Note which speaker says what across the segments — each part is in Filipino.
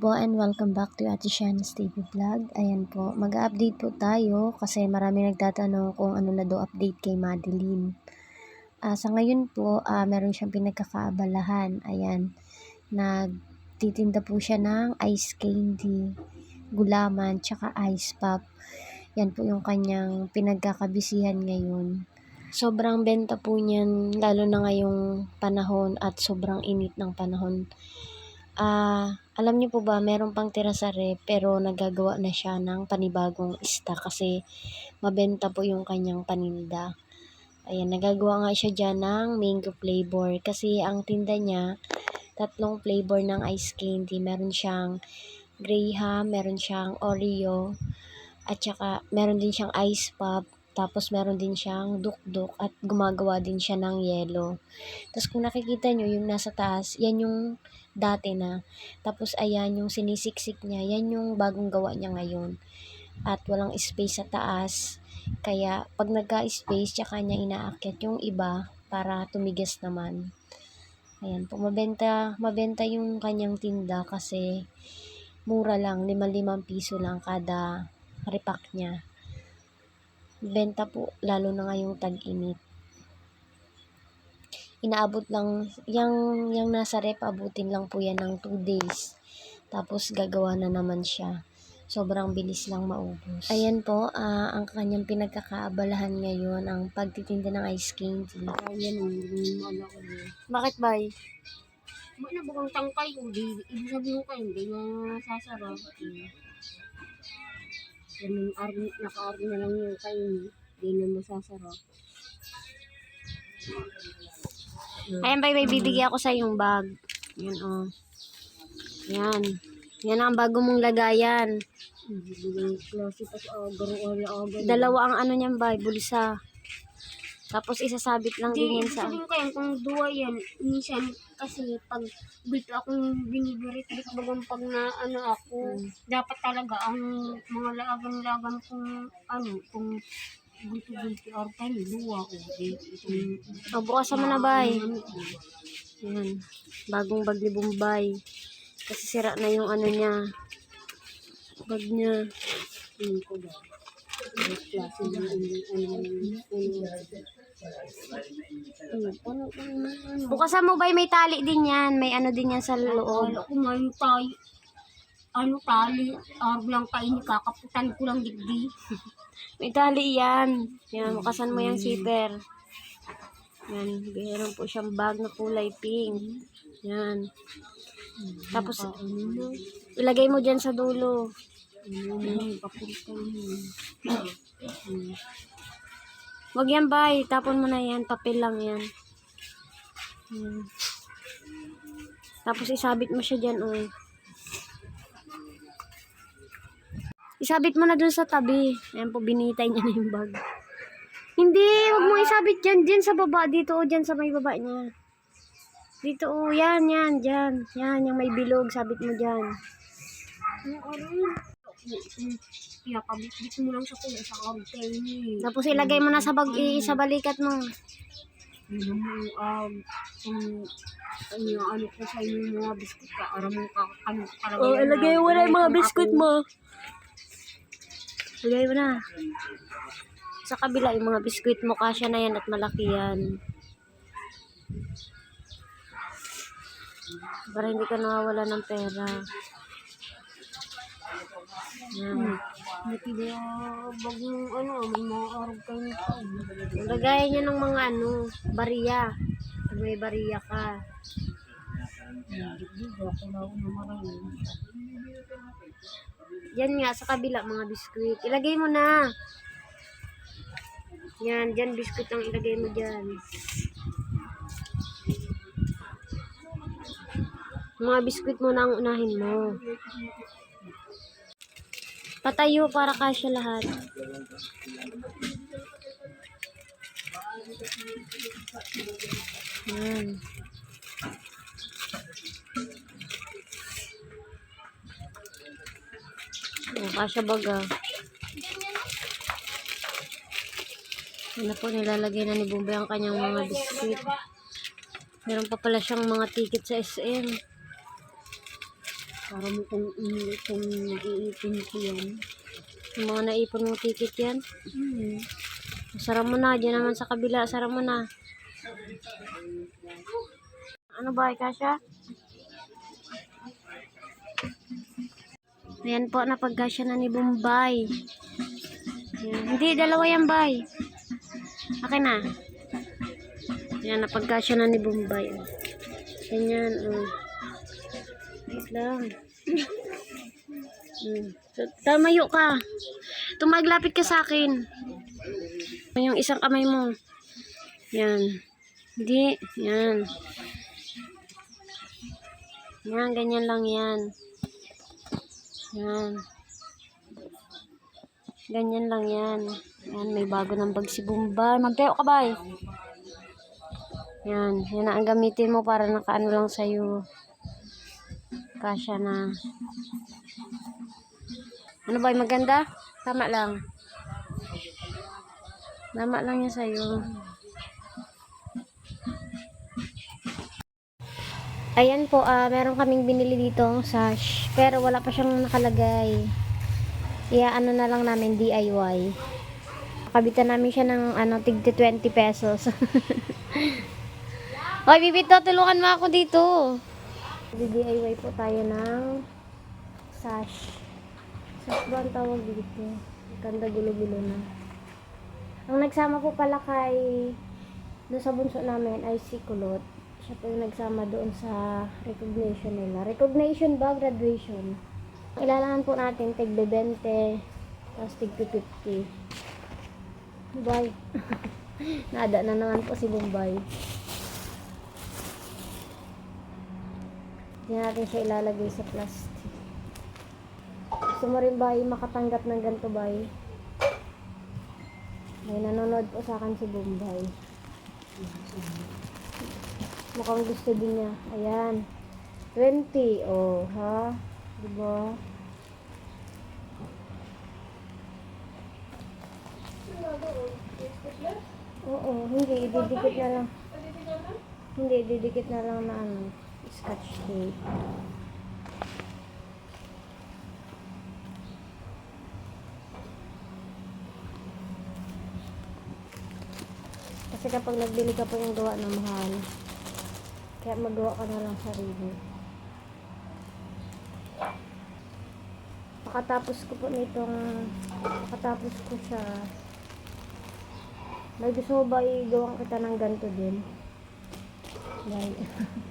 Speaker 1: po and welcome back to Ate Shana's TV Vlog. Ayan po, mag-update po tayo kasi marami nagtatanong kung ano na daw update kay Madeline. Ah, sa ngayon po, ah, meron siyang pinagkakaabalahan. Ayan, nagtitinda po siya ng ice candy, gulaman, tsaka ice pop. Yan po yung kanyang pinagkakabisihan ngayon. Sobrang benta po niyan, lalo na ngayong panahon at sobrang init ng panahon. Ah, alam niyo po ba, meron pang tira sa ref pero nagagawa na siya ng panibagong stock kasi mabenta po yung kanyang paninda. Ayan, nagagawa nga siya dyan ng mango flavor kasi ang tinda niya, tatlong flavor ng ice candy. Meron siyang graham, meron siyang oreo, at saka meron din siyang ice pop, tapos meron din siyang dukduk at gumagawa din siya ng yellow. Tapos kung nakikita nyo yung nasa taas, yan yung dati na. Tapos ayan yung sinisiksik niya, yan yung bagong gawa niya ngayon. At walang space sa taas. Kaya pag nagka-space, tsaka niya inaakyat yung iba para tumigas naman. Ayan po, mabenta, mabenta yung kanyang tinda kasi mura lang, 5-5 piso lang kada repack niya. Benta po, lalo na ngayong tag-init inaabot lang, yung, yung nasa rep, abutin lang po yan ng 2 days. Tapos gagawa na naman siya. Sobrang bilis lang maubos. Ayan po, ah, ang kanyang pinagkakaabalahan ngayon, ang pagtitinda ng ice candy.
Speaker 2: Ayan ang yung ano ko eh.
Speaker 1: Bakit ba?
Speaker 2: May nabugang tangkay ko, ibig sabihin ko, hindi na sasarap. Army, naka-army na lang yung kayo, hindi na masasarap.
Speaker 1: Ayan ba, may bibigyan ako sa yung bag. Yan, oh. Yan. Yan ang bago mong lagayan. Dalawa ang ano niyan ba, bulsa. Tapos isasabit lang din yan sa...
Speaker 2: sabihin ko yan, kung duwa yan, minsan, kasi pag bito akong binibirit, bagang pag na ano ako, dapat talaga ang mga lagan-lagan kung ano, kung bulti-bulti or time, duwa ko. Eh, itong,
Speaker 1: O, bukas mo na, bay.
Speaker 2: ano.
Speaker 1: Yan. Bagong bag ni Bombay. Kasi sira na yung ano niya. Bag niya.
Speaker 2: Ano ko ba? Ano klase ng ano, ano, ano, ano, ano, ano, ano,
Speaker 1: Bukasan mo ba may tali din yan. May ano din yan sa loob.
Speaker 2: Akala ko ngayon tayo, ano tali, arb lang kain, kakaputan ko lang digdi.
Speaker 1: May tali yan. Yan, bukasan mo yung zipper. Yan, meron po siyang bag na kulay pink. Yan. Tapos,
Speaker 2: Ano
Speaker 1: ilagay mo dyan sa dulo. Wag yan, bay. Tapon mo na yan. Papel lang yan. Tapos isabit mo siya dyan, oh. Isabit mo na dun sa tabi. Ayan po, binitay niya na yung bag. Hindi, wag mo isabit dyan, dyan sa baba. Dito, oh, dyan sa may baba niya. Dito, oh, yan, yan, dyan. Yan, yung may bilog, sabit mo dyan.
Speaker 2: Ano arin? Kaya kabit-bit mo lang sa kuya sa niya.
Speaker 1: Tapos ilagay mo na sa bag, sa balikat mo.
Speaker 2: Ano mo, um, kung ano, ano ko sa inyo yung mga biskut ka, aram mo ka, ano, kalagay
Speaker 1: Oh, ilagay mo na yung mga biskuit mo. Ilagay mo na. Sa kabila, yung mga biskuit mo, kasya na yan at malaki yan. Para hindi ka nawawala ng pera. Yan.
Speaker 2: Buti na bagong ano, may mga arab kayo.
Speaker 1: Lagayan niya ng mga ano, bariya. May bariya ka.
Speaker 2: Na.
Speaker 1: Yan nga, sa kabila, mga biskuit. Ilagay mo na. Yan, dyan, biskuit ang ilagay mo dyan. Mga biskuit mo na ang unahin mo. Patayo para kasya lahat. Yan. Oh, kasya baga. Ano po, nilalagay na ni Bombay ang kanyang mga biskuit. Meron pa pala siyang mga ticket sa SM.
Speaker 2: Para mo kung, mm, kung naiipin ko yan.
Speaker 1: Yung mga naipon mong ticket yan.
Speaker 2: Hmm.
Speaker 1: Sara mo na, dyan naman sa kabila. Sara mo na. Ano ba, Kasha? Ayan po, napagkasya na ni Bombay. Ayan. Hindi, dalawa yan, bay. Akin na. Ayan, napagkasya na ni Bombay. Ganyan, oh. Lang. Hmm. So, tamayo ka. Tumaglapit ka sa akin. Yung isang kamay mo. Yan. Hindi. Yan. Yan, ganyan lang yan. Yan. Ganyan lang yan. Yan, may bago ng bag si. Magtayo ka ba Yan. Yan na ang gamitin mo para nakaano lang sa'yo. Kasya na. Ano ba, maganda? Tama lang. Tama lang yan sa'yo. Ayan po, ah meron kaming binili dito sash. Pero wala pa siyang nakalagay. Iya, ano na lang namin, DIY. Kabitan namin siya ng ano, tig 20 pesos. Hoy, Bibito, tulungan mo ako dito. DIY po tayo ng sash. Sash ba ang tawag dito? Ganda gulo-gulo na. Ang nagsama po pala kay doon sa bunso namin ay si Kulot. Siya po yung nagsama doon sa recognition nila. Recognition ba? Graduation. Ilalangan po natin tig 20 tapos tig 50. Bye. Nada na naman po si Bombay. Hindi natin siya ilalagay sa plastic. Gusto mo rin ba makatanggap ng ganito ba? May nanonood po sa akin si Bombay. Mukhang gusto din niya. Ayan. 20. Oh, ha? Diba? Oo, hindi. Ididikit na lang. Hindi, didikit na lang na ano, scotch tape. Kasi kapag nagbili ka po yung gawa ng mahal, kaya magawa ka na lang sarili. Pakatapos ko po nitong, pakatapos ko siya, may gusto ba igawang kita ng ganito din? Dahil,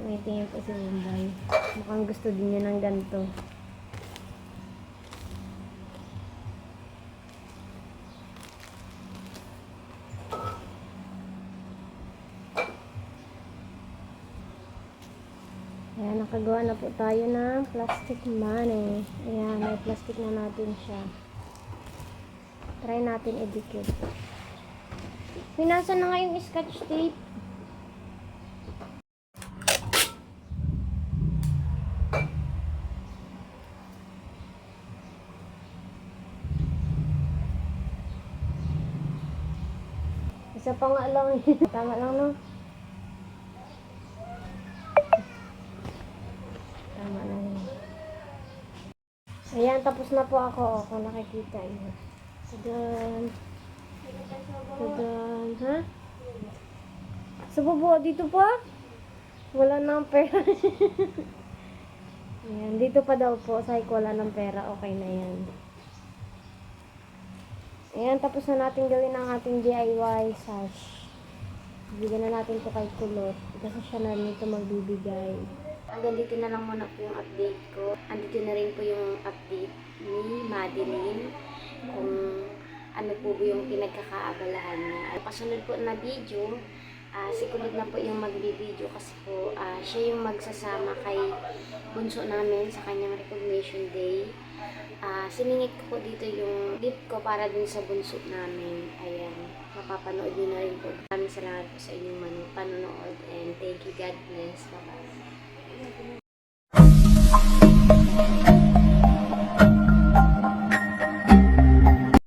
Speaker 1: tumitingin po si Bombay. Mukhang gusto din niya ng ganito. Ayan, nakagawa na po tayo ng plastic money. Ayan, may plastic na natin siya. Try natin idikit. Pinasa na nga yung scotch tape. Isa pa nga lang. Tama lang, no? Tama yun. Ayan, tapos na po ako. oh, Kung nakikita niyo. Sadan. Sadan. Ha? Sa babo, dito pa? Wala na ang pera. Ayan, dito pa daw po. Ko wala ng pera. Okay na yan. Ayan, tapos na natin gawin ang ating DIY sash. Bigyan na natin to kay Kulot. Kasi siya na nito magbibigay. Hanggang dito na lang muna po yung update ko. Andito na rin po yung update ni Madeline kung ano po ba yung pinagkakaabalahan niya. Ay, pasunod po na video, ah, si Kulot na po yung magbibideo kasi po ah, siya yung magsasama kay bunso namin sa kanyang recognition day. Ah, siningit ko po dito yung lip ko para dun sa bunso namin. Ayan, mapapanood nyo na rin po. Maraming salamat po sa inyong manu- panonood and thank you. God bless. Bye-bye.